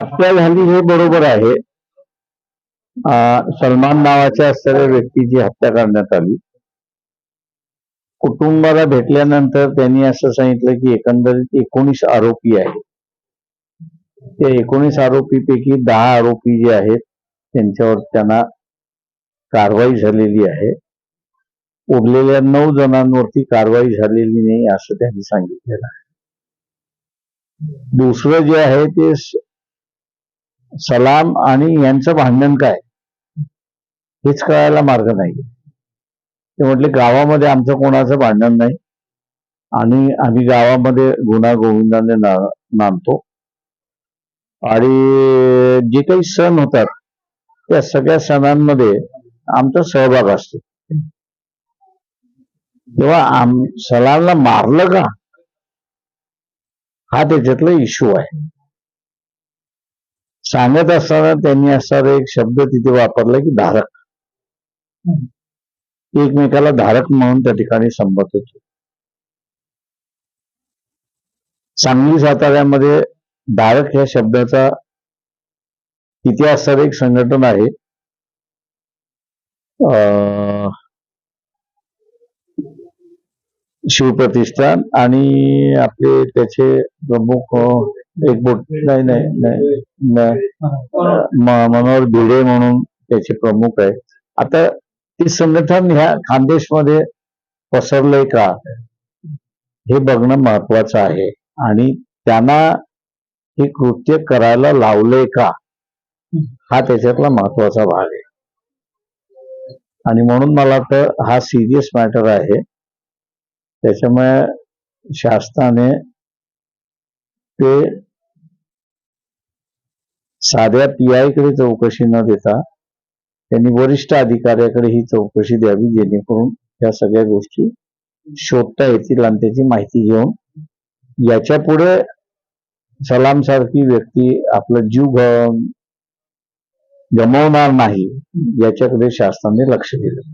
हत्या झाली हे बरोबर आहे. सलमान नावाच्या असणाऱ्या व्यक्तीची हत्या करण्यात आली. कुटुंबाला भेटल्यानंतर त्यांनी असं सांगितलं की एकंदरीत एकोणीस आरोपी आहेत. त्या एकोणीस आरोपीपैकी दहा आरोपी जे आहेत त्यांच्यावर त्यांना कारवाई झालेली आहे. उरलेल्या नऊ जणांवरती कारवाई झालेली नाही असं त्यांनी सांगितलेलं आहे. दुसरं जे आहे ते सलाम आणि यांचं भांडण काय? हेच कळायला मार्ग नाही. ते म्हटले गावामध्ये आमचं कोणाचं भांडण नाही. आणि आम्ही गावामध्ये गुन्हा गोविंदाने ना- मानतो आणि जे काही सण होतात त्या सगळ्या सणांमध्ये आमचा सहभाग असतो. तेव्हा आम सलामला मारलं का? हा त्याच्यातला इश्यू आहे. सांगत असताना त्यांनी असणारा एक शब्द तिथे वापरला की धारक. एकमेकाला धारक म्हणून त्या ठिकाणी संबोधत होते. सांगली साताऱ्यामध्ये धारक ह्या शब्दाचा तिथे असणारं एक संघटन आहे. शिवप्रतिष्ठान आणि आपले त्याचे प्रमुख एक बोट नाही नाही नाही. म- मनोहर भिडे म्हणून त्याचे प्रमुख आहेत. आता ते संघटन ह्या खानदेशमध्ये पसरलंय का हे बघणं महत्वाचं आहे. आणि त्यांना हे कृत्य करायला लावलंय का हा त्याच्यातला महत्त्वाचा भाग आहे. आणि म्हणून मला वाटतं हा सिरियस मॅटर आहे. त्याच्यामुळे शासनाने ते साध्या पी आयकडे चौकशी न देता त्यांनी वरिष्ठ अधिकाऱ्याकडे ही चौकशी द्यावी जेणेकरून या सगळ्या गोष्टी शोधता येतील आणि त्याची माहिती घेऊन याच्यापुढे सलाम सारखी व्यक्ती आपला जीव ग- गमावणार नाही याच्याकडे शासनाने लक्ष दिलं.